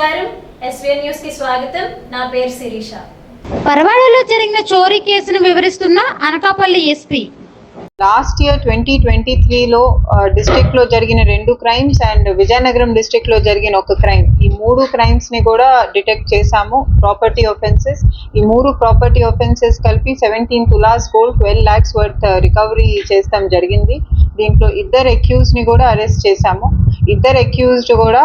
నమస్కారం. ఎస్వీఎన్ న్యూస్కి స్వాగతం. నా పేరు శిరీష. పరవాడలో జరిగిన చోరీ కేసును వివరిస్తున్న Anakapalli SP last year twenty twenty త్రీలో డిస్ట్రిక్ట్లో జరిగిన రెండు క్రైమ్స్ అండ్ విజయనగరం డిస్ట్రిక్ట్లో జరిగిన ఒక క్రైమ్ ఈ మూడు క్రైమ్స్ని కూడా డిటెక్ట్ చేశాము. ప్రాపర్టీ ఒఫెన్సెస్ ఈ మూడు ప్రాపర్టీ ఒఫెన్సెస్ కలిపి seventeen tolas gold twelve lakhs worth recovery చేస్తాం జరిగింది. దీంట్లో ఇద్దరు అక్యూజ్ని కూడా అరెస్ట్ చేశాము. ఇద్దరు అక్యూజ్డ్ కూడా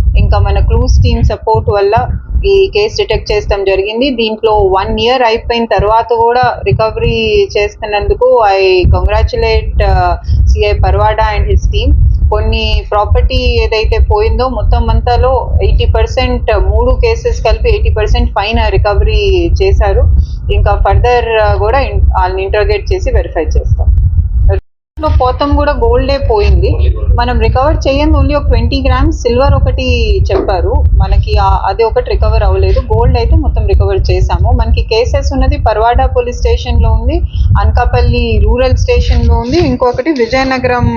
ఇంకా మన క్లూస్ టీమ్ సపోర్ట్ వల్ల ఈ కేసు డిటెక్ట్ చేస్తాం జరిగింది. దీంట్లో వన్ ఇయర్ అయిపోయిన తర్వాత కూడా రికవరీ చేస్తున్నందుకు I congratulate CI Parwada and his team. కొన్ని ప్రాపర్టీ ఏదైతే పోయిందో మొత్తం అంతాలో ఎయిటీ పర్సెంట్ మూడు కేసెస్ కలిపి ఎయిటీ పర్సెంట్ పైన రికవరీ చేశారు. ఇంకా ఫర్దర్ కూడా వాళ్ళని ఇంటర్గేట్ చేసి వెరిఫై చేస్తాం. లో పోతం కూడా గోల్డే పోయింది. మనం రికవర్ చేయండి ఓన్లీ ఒక ట్వంటీ గ్రామ్స్. సిల్వర్ ఒకటి చెప్పారు. మనకి అది ఒకటి రికవర్ అవ్వలేదు. గోల్డ్ అయితే మొత్తం రికవర్ చేసాము మనకి కేసెస్ ఉన్నది పర్వాడా పోలీస్ స్టేషన్లో ఉంది. అనకాపల్లి రూరల్ స్టేషన్లో ఉంది. ఇంకొకటి Vizianagaram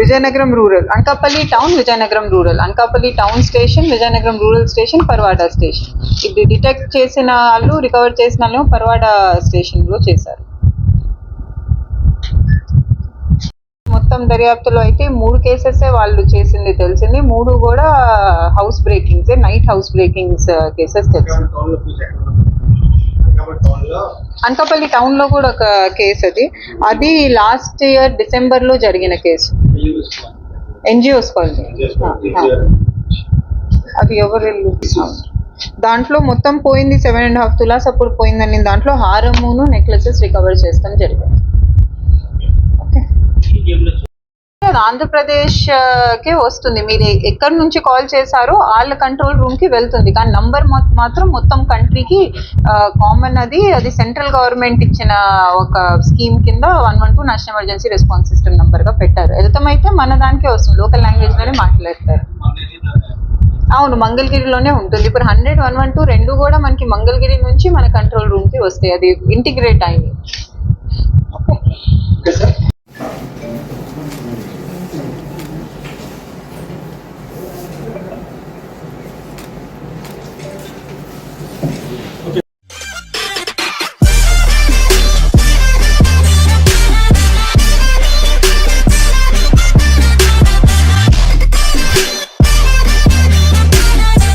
Vizianagaram rural. Anakapalli town Vizianagaram rural. Anakapalli town station Vizianagaram rural station Parwada station. ఇది డిటెక్ట్ చేసిన వాళ్ళు రికవర్ చేసిన వాళ్ళు పర్వాడా స్టేషన్లో చేశారు. మొత్తం దర్యాప్తులో అయితే మూడు కేసెస్ వాళ్ళు చేసింది తెలిసింది. మూడు కూడా house breakings night house breakings cases తెలిసింది అనకాపల్లి టౌన్లో కూడా ఒక కేసు అది. అది లాస్ట్ ఇయర్ డిసెంబర్లో జరిగిన కేసు ఎన్జిఓస్ కాలనీ అది ఎవరు? దాంట్లో మొత్తం పోయింది సెవెన్ అండ్ హాఫ్ తులాస్ అప్పుడు పోయిందని. దాంట్లో హారమును నెక్లెసెస్ రికవర్ చేస్తాం జరిగింది. ఆంధ్రప్రదేశ్ కే వస్తుంది. మీరు ఎక్కడి నుంచి కాల్ చేశారో వాళ్ళ కంట్రోల్ రూమ్కి వెళ్తుంది. కానీ నంబర్ మాత్రం మొత్తం కంట్రీకి కామన్ అది. అది సెంట్రల్ గవర్నమెంట్ ఇచ్చిన ఒక స్కీమ్ కింద one one two national emergency response system నంబర్గా పెట్టారు. వెళ్తామైతే మన దానికే వస్తుంది. లోకల్ లాంగ్వేజ్లోనే మాట్లాడతారు. అవును మంగళగిరిలోనే ఉంటుంది. ఇప్పుడు హండ్రెడ్ వన్ వన్ టూ రెండు కూడా మనకి మంగళగిరి నుంచి మన కంట్రోల్ రూమ్కి వస్తాయి. అది ఇంటిగ్రేట్ అయింది